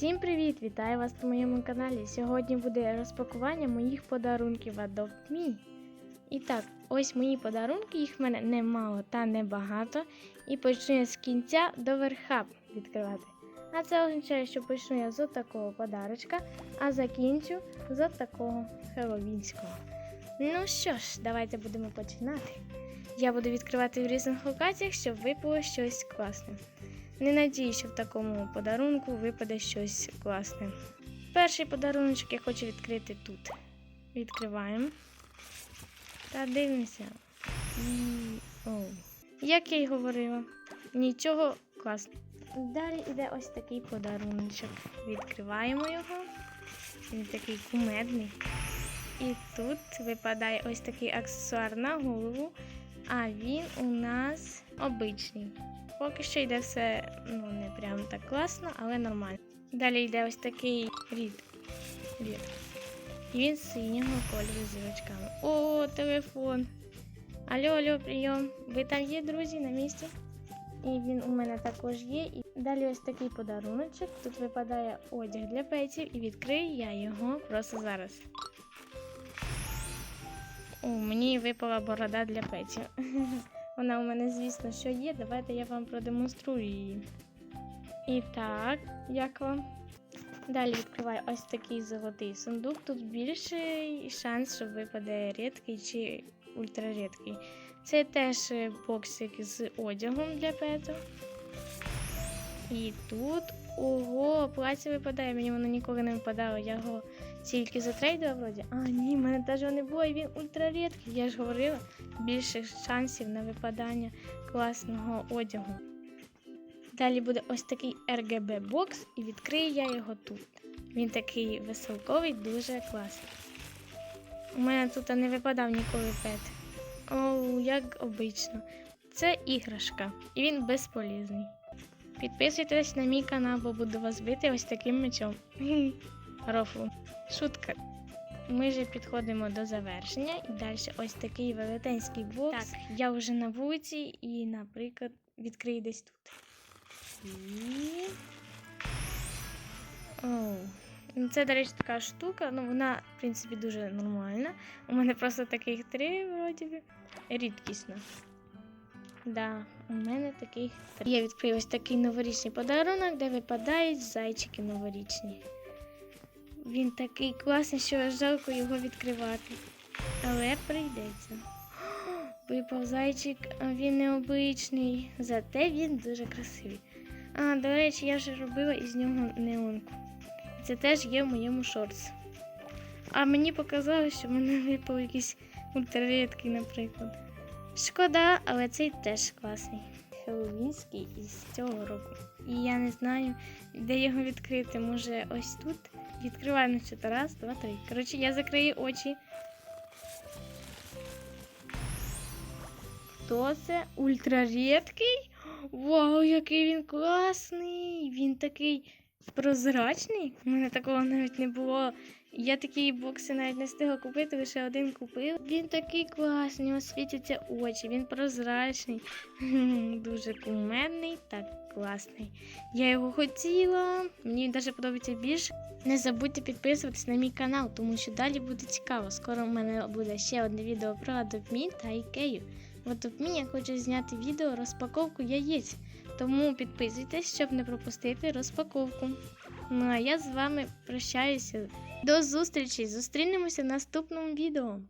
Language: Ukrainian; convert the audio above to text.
привіт! Вітаю вас на моєму каналі. Сьогодні буде розпакування моїх подарунків Adopt Me. І так, ось мої подарунки, їх в мене немало та небагато. І почну я з кінця до верха відкривати. А це означає, що почну я з такого подарочка, а закінчу з такого хеловінського. Ну що ж, давайте будемо починати. Я буду відкривати в різних локаціях, щоб випало щось класне. Не надію, що в такому подарунку випаде щось класне. Перший подарунок я хочу відкрити тут. Відкриваємо. Та дивимося. Оу. Як я й говорила, нічого класного. Далі йде ось такий подаруночок. Відкриваємо його. Він такий кумедний. І тут випадає ось такий аксесуар на голову, а він у нас обичний. Поки що йде все ну, не прям так класно, але нормально. Далі йде ось такий рід. рід. І він синього кольору з зірочками. О, телефон. Алло, алло, прийом. Ви там є, друзі, на місці? І він у мене також є. І далі ось такий подаруночок. Тут випадає одяг для петів, і відкрию я його просто зараз. О, мені випала борода для петів. Вона у мене, звісно, що є. Давайте я вам продемонструю її. І так, як вам? Далі відкриваю ось такий золотий сундук. Тут більший шанс, що випаде рідкий чи ультрарідкий. Це теж боксик з одягом для пету. І тут ого, плаття випадає. Мені воно ніколи не випадало. Я його тільки затрейдила вроді. А, ні, в мене навіть не було, і він ультрарідкий. Я ж говорила, більше шансів на випадання класного одягу. Далі буде ось такий RGB бокс, і відкрию я його тут. Він такий веселковий, дуже класний. У мене тут не випадав ніколи пет. Оу, як обично. Це іграшка, і він безполезний. Підписуйтесь на мій канал, бо буду вас бити ось таким мечом. Рофл. Шутка. Ми вже підходимо до завершення і далі ось такий велетенський бокс. Так, я вже на вулиці і, наприклад, відкрию десь тут. І... Оу. Ну, Це, до речі, така штука, ну вона, в принципі, дуже нормальна. У мене просто таких три, вроді би. Рідкісно. Да, у мене таких три. Я відкрию ось такий новорічний подарунок, де випадають зайчики новорічні. Він такий класний, що жалко його відкривати. Але прийдеться. Випав зайчик, він необичний, зате він дуже красивий. А, до речі, я вже робила із нього неонку. Це теж є в моєму шорts. А мені показалось, що в мене випав якийсь ультрарідкий, наприклад. Шкода, але цей теж класний. Хеллоуінський із цього року. І я не знаю, де його відкрити. Може, ось тут. Відкриваємо що раз, два, три. Коротше, я закрию очі. Хто це? Ультрарідкий? Вау, який він класний! Він такий прозрачний. У мене такого навіть не було. Я такі бокси навіть не встигла купити, лише один купила. Він такий класний, у нього світяться очі, він прозрачний, дуже кумедний та класний. Я його хотіла, мені навіть подобається більше. Не забудьте підписуватись на мій канал, тому що далі буде цікаво. Скоро в мене буде ще одне відео про Adopt та Ікею. В Adopt я хочу зняти відео розпаковку яєць. Тому підписуйтесь, щоб не пропустити розпаковку. Ну а я з вами прощаюся. До зустрічі! Зустрінемося в наступному відео.